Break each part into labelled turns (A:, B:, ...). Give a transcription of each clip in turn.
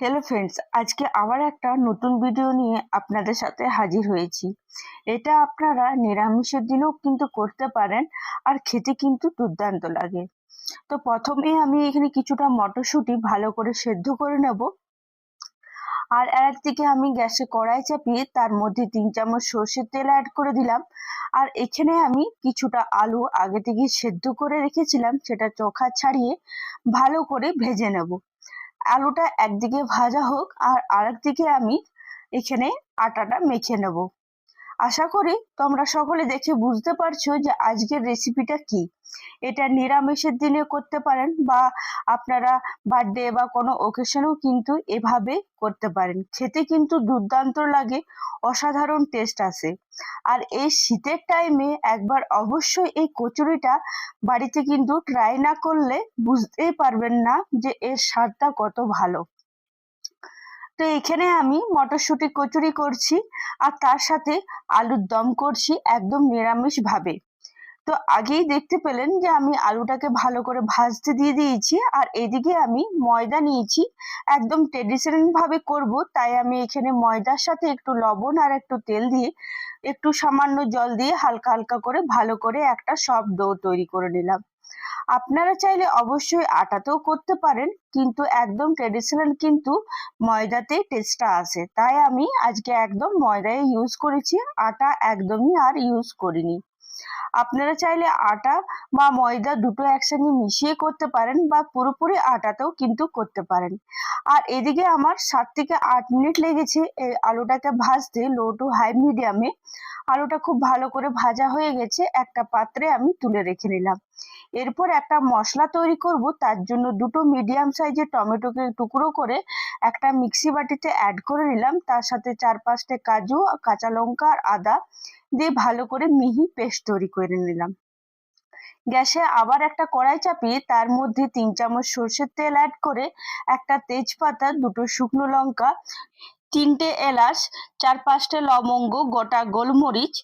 A: Hello friends আজকে আবার একটা নতুন ভিডিও নিয়ে আপনাদের সাথে হাজির হয়েছি। এটা আপনারা নিরামিষের দিনেও কিন্তু করতে পারেন আর খেতে কিন্তু দুর্দান্ত লাগে। তো প্রথমে আমি এখানে কিছুটা মটরশুঁটি ভালো করে সেদ্ধ করে নেব। আর একদিকে আমি গ্যাসে কড়াই চাপিয়ে তার মধ্যে তিন চামচ সর্ষের তেল অ্যাড করে দিলাম। আর এখানে আমি কিছুটা আলু আগে থেকে সেদ্ধ করে রেখেছিলাম, সেটা চোখা ছাড়িয়ে ভালো করে ভেজে নেব। আলুটা একদিকে ভাজা হোক আর আরেকদিকে আমি এখানে আটাটা মেখে নেব। আশা করি তোমরা সকলে দেখে বুঝতে পারছ যে আজকের রেসিপিটা কি। এটা নিরামিষের দিনে করতে পারেন বা আপনারা বার্থডে বা কোনো ওকেশনেও কিন্তু এভাবে করতে পারেন। খেতে কিন্তু দুর্দান্ত লাগে, অসাধারণ টেস্ট আসে আর এই শীতের টাইমে একবার অবশ্যই এই কচুরিটা বাড়িতে কিন্তু ট্রাই না করলে বুঝতেই পারবেন না যে এর স্বাদটা কত ভালো। তো এখানে আমি মটরশুঁটি কচুরি করছি আর তার সাথে আলুর দম করছি একদম নিরামিষ ভাবে। তো আগেই দেখতে পেলেন যে আমি আলুটাকে ভালো করে ভাজতে দিয়ে দিয়েছি আর এদিকে আমি ময়দা নিয়েছি। একদম ট্রেডিশনাল ভাবে করব, তাই আমি এখানে ময়দার সাথে একটু লবণ আর একটু তেল দিয়ে একটু সামান্য জল দিয়ে হালকা হালকা করে ভালো করে একটা সব ডো তৈরি করে নিলাম। আপনারা চাইলে অবশ্যই আটাতেও করতে পারেন, কিন্তু একদম ট্রেডিশনাল কিন্তু ময়দাতেই টেস্টটা আসে তাই আমি আজকে একদম ময়দায় ইউজ করেছি, আটা একদমই আর ইউজ করিনি। আপনারা চাইলে আটা বা ময়দা দুটো একসঙ্গে মিশিয়ে করতে পারেন বা পুরোপুরি আটাতেও কিন্তু করতে পারেন। আর এদিকে আমার সাত থেকে আট মিনিট লেগেছে, এই আলুটাকে ভাজতে লো টু হাই মিডিয়ামে আলুটা খুব ভালো করে ভাজা হয়ে গেছে, একটা পাত্রে আমি তুলে রেখে নিলাম। এরপর একটা মশলা তৈরি করব, তার জন্য দুটো মিডিয়াম সাইজের টমেটোকে টুকরো করে একটা মিক্সি বাটিতে অ্যাড করে নিলাম। তার সাথে চার পাঁচটা কাজু, কাঁচা লঙ্কা আর আদা দিয়ে ভালো করে মিহি পেস্ট তৈরি করে নিলাম। গ্যাসে আবার একটা কড়াই চাপিয়ে তার মধ্যে তিন চামচ সর্ষের তেল অ্যাড করে একটা তেজপাতা, দুটো শুকনো লঙ্কা তিনটে এলাচ, চার পাঁচটা লবঙ্গ, গোটা গোলমরিচ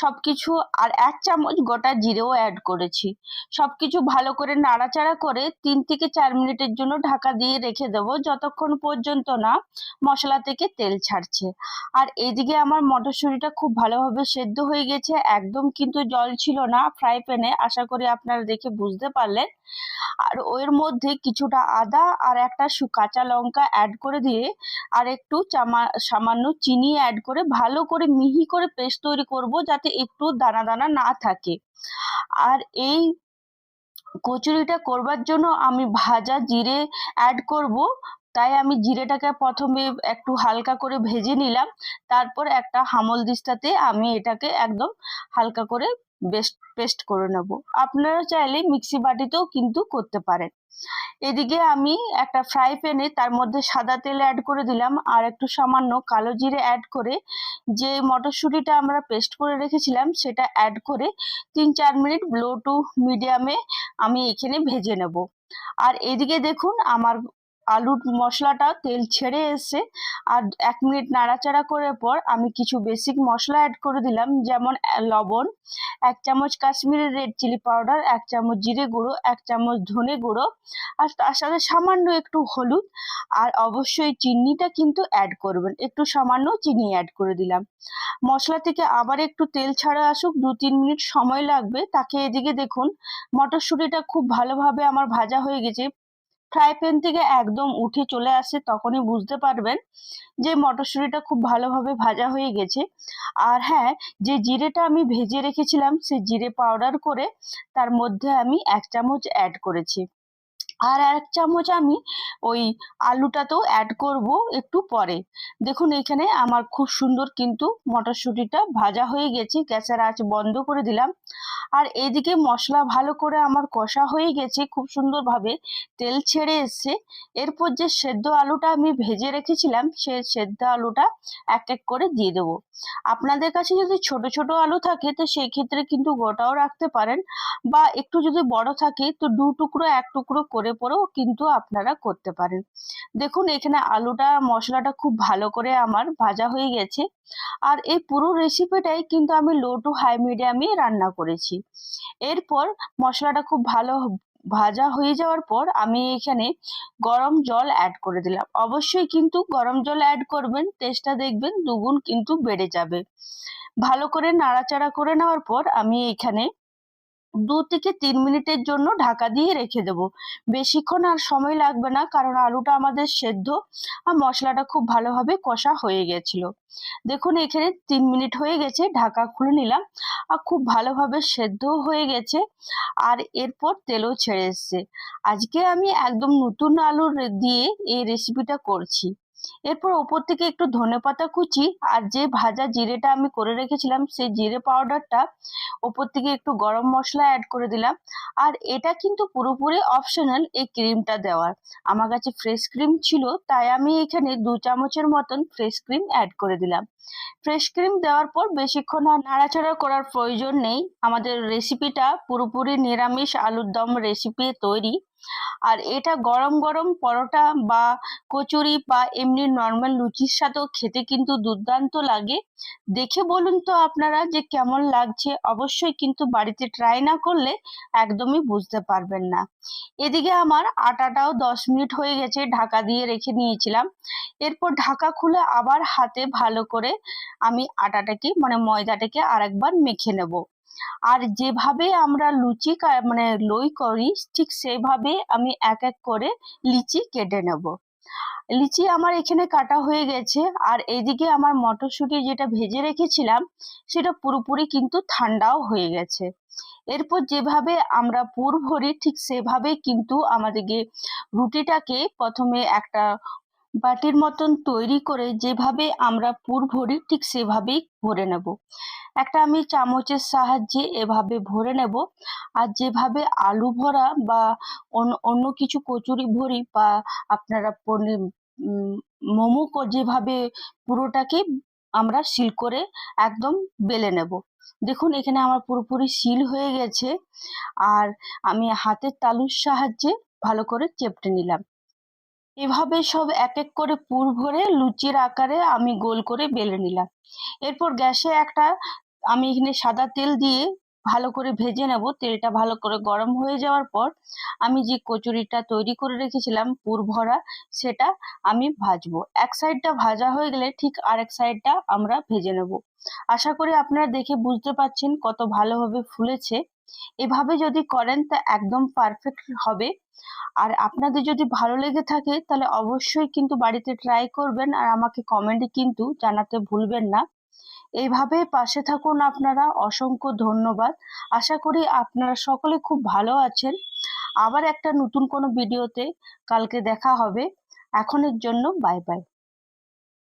A: সব কিছু আর এক চামচ গোটা জিরেও অ্যাড করেছি। সব কিছু ভালো করে নাড়াচাড়া করে তিন থেকে চার মিনিটের জন্য ঢাকা দিয়ে রেখে দেবো, যতক্ষণ পর্যন্ত না মশলা থেকে তেল ছাড়ছে। আর এদিকে আমার মটরশুঁটিটা খুব ভালোভাবে সেদ্ধ হয়ে গেছে, একদম কিন্তু জল ছিল না ফ্রাই প্যানে আশা করি আপনারা দেখে বুঝতে পারলেন। আর ওর মধ্যে কিছুটা আদা আর একটা কাঁচা লঙ্কা অ্যাড করে দিয়ে আর একটু চামা সামান্য চিনি অ্যাড করে ভালো করে মিহি করে পেস্ট তৈরি করব যাতে একটু দানা দানা না থাকে। আর এই কচুরিটা করবার জন্য আমি ভাজা জিরে অ্যাড করব। তাই আমি জিরেটাকে প্রথমে একটু হালকা করে ভেজে নিলাম। তারপর একটা হামল দিস্তাতে আমি এটাকে একদম হালকা করে বেস্ট পেস্ট করে নেব। আপনারা চাইলে মিক্সি বাটিতেও কিন্তু করতে পারেন। এদিকে আমি একটা ফ্রাই প্যানে তার মধ্যে সাদা তেল অ্যাড করে দিলাম আর একটু সামান্য কালো জিরে অ্যাড করে যে মটরশুঁটিটা আমরা পেস্ট করে রেখেছিলাম সেটা অ্যাড করে তিন চার মিনিট লো টু মিডিয়ামে আমি এখানে ভেজে নেব। আর এদিকে দেখুন আমার আলুর মশলাটা তেল ছেড়ে এসে আর এক মিনিট নাড়াচাড়া করার পর আমি কিছু বেসিক মশলা অ্যাড করে দিলাম, যেমন, লবণ, এক চামচ কাশ্মীরি রেড চিলি পাউডার এক চামচ জিরে গুঁড়ো, এক চামচ ধনে গুঁড়ো, আর তার সাথে সামান্য একটু হলুদ, আর অবশ্যই চিনিটা কিন্তু অ্যাড করবেন। একটু সামান্য চিনি অ্যাড করে দিলাম। মশলা থেকে আবার একটু তেল ছাড়া আসুক, দু তিন মিনিট সময় লাগবে। তাকে এদিকে দেখুন, মটরশুঁটিটা খুব ভালোভাবে আমার ভাজা হয়ে গেছে। ফ্রাই প্যান থেকে একদম উঠে চলে আসে, তখনই বুঝতে পারবেন যে মটরশুঁটিটা খুব ভালোভাবে ভাজা হয়ে গেছে। আর হ্যাঁ যে জিরেটা আমি ভেজে রেখেছিলাম, সে জিরে পাউডার করে তার মধ্যে আমি এক চামচ অ্যাড করেছি। আর এক চামচ আমি ওই আলুটাতেও অ্যাড করব একটু পরে। দেখুন এখানে আমার খুব সুন্দর কিন্তু মটরশুঁটিটা ভাজা হয়ে গেছে গ্যাসের আঁচ বন্ধ করে দিলাম। আর এদিকে মশলা ভালো করে আমার কষা হয়ে গেছে, খুব সুন্দরভাবে তেল ছেড়ে এসছে। এরপর যে সেদ্ধ আলুটা আমি ভেজে রেখেছিলাম, সে সেদ্ধ আলুটা এক এক করে দিয়ে দেবো। আপনাদের কাছে যদি ছোট ছোট আলু থাকে, তো সেই ক্ষেত্রে কিন্তু গোটাও রাখতে পারেন, বা একটু যদি বড় থাকে, তো দু টুকরো, এক টুকরো করে পরেও কিন্তু আপনারা করতে পারেন। দেখুন, এখানে আলুটা, মশলাটা খুব ভালো করে আমার ভাজা হয়ে গেছে। আর এই পুরো রেসিপিটাই কিন্তু আমি লো টু হাই মিডিয়ামে রান্না করেছি। এরপর মশলাটা খুব ভালো ভাজা হয়ে যাওয়ার পর আমি এখানে গরম জল অ্যাড করে দিলাম। অবশ্যই কিন্তু গরম জল অ্যাড করবেন টেস্টটা দেখবেন, দুগুণ কিন্তু বেড়ে যাবে। ভালো করে নাড়াচাড়া করে নেওয়ার পর আমি এখানে দু থেকে তিন মিনিটের জন্য ঢাকা দিয়ে রেখে দেব। বেশিক্ষণ আর সময় লাগবে না, কারণ আলুটা আমাদের সেদ্ধ আর মশলাটা খুব ভালোভাবে কষা হয়ে গেছিল। দেখুন, এখানে তিন মিনিট হয়ে গেছে, ঢাকা খুলে নিলাম। আর খুব ভালোভাবে সেদ্ধও হয়ে গেছে, আর এরপর তেলও ছেড়ে এসছে। আজকে আমি একদম নতুন আলুর দিয়ে এই রেসিপিটা করছি। এরপর ওপর থেকে একটু ধনেপাতা কুচি আর যে ভাজা জিরেটা আমি করে রেখেছিলাম, সেই জিরে পাউডারটা ওপর থেকে একটু গরম মশলা অ্যাড করে দিলাম। আর এটা কিন্তু পুরোপুরি অপশনাল এই ক্রিমটা দেওয়ার। আমার কাছে ফ্রেশ ক্রিম ছিল, তাই আমি এখানে দু চামচের মতন ফ্রেশ ক্রিম অ্যাড করে দিলাম। ফ্রেশ ক্রিম দেওয়ার পর বেশিক্ষণ আর নাড়াচাড়া করার প্রয়োজন নেই। আমাদের রেসিপিটা পুরোপুরি নিরামিষ আলুর দম রেসিপি তৈরি। আর এটা গরম গরম পরোটা বা কচুরি বা এমনি নর্মাল লুচির সাথেও খেতে কিন্তু দুর্দান্ত লাগে। দেখে বলুন তো আপনারা যে কেমন লাগছে, অবশ্যই কিন্তু বাড়িতে ট্রাই না করলে একদমই বুঝতে পারবেন না। এদিকে আমার আটাটাও দশ মিনিট হয়ে গেছে, ঢাকা দিয়ে রেখে নিয়েছিলাম। এরপর ঢাকা খুলে আবার হাতে ভালো করে আমি আটাটাকে মানে ময়দাটাকে আরেকবার মেখে নেব। আর যেভাবে আমরা লুচি মানে লই করি, ঠিক সেভাবে আমি এক এক করে লিচি কেটে নেব। লিচি আমার এখানে কাটা হয়ে গেছে, আর এইদিকে আমার মটরশুঁটি যেটা ভেজে রেখেছিলাম, সেটা পুরোপুরি কিন্তু ঠান্ডাও হয়ে গেছে। এরপর যেভাবে আমরা পুর ভরি, ঠিক সেভাবে কিন্তু আমাদেরকে রুটিটাকে প্রথমে একটা বাটির মতন তৈরি করে যেভাবে আমরা পুর ভরি, ঠিক সেভাবেই ভরে নেব। একটা আমি চামচের সাহায্যে এভাবে ভরে নেব। আর যেভাবে আলু ভরা বা অন্য কিছু কচুরি ভরি বা আপনারা পনির মোমো যেভাবে পুরোটাকে আমরা সিল করে একদম বেলে নেব। দেখুন, এখানে আমার পুরোপুরি সিল হয়ে গেছে। আর আমি হাতের তালুর সাহায্যে ভালো করে চেপটে নিলাম। এভাবে সব এক এক করে পুর ভরে লুচির আকারে আমি গোল করে বেলে নিলাম। এরপর গ্যাসে একটা, আমি এখানে সাদা তেল দিয়ে ভালো করে ভেজে নেব। তেলটা ভালো করে গরম হয়ে যাওয়ার পর আমি যে কচুরিটা তৈরি করে রেখেছিলাম, পুর ভরা, সেটা আমি ভাজবো। এক সাইডটা ভাজা হয়ে গেলে ঠিক আরেক সাইডটা আমরা ভেজে নেব। আশা করি আপনারা দেখে বুঝতে পাচ্ছেন কত ভালোভাবে ফুলেছে। এভাবে যদি করেন তা একদম পারফেক্ট হবে। আর আপনাদের যদি ভালো লেগে থাকে, তাহলে অবশ্যই কিন্তু বাড়িতে ট্রাই করবেন আর আমাকে কমেন্টে কিন্তু জানাতে ভুলবেন না। এইভাবে পাশে থাকুন আপনারা, অসংখ্য ধন্যবাদ। আশা করি আপনারা সকলে খুব ভালো আছেন। আবার একটা নতুন কোনো ভিডিওতে কালকে দেখা হবে। এখনের জন্য বাই বাই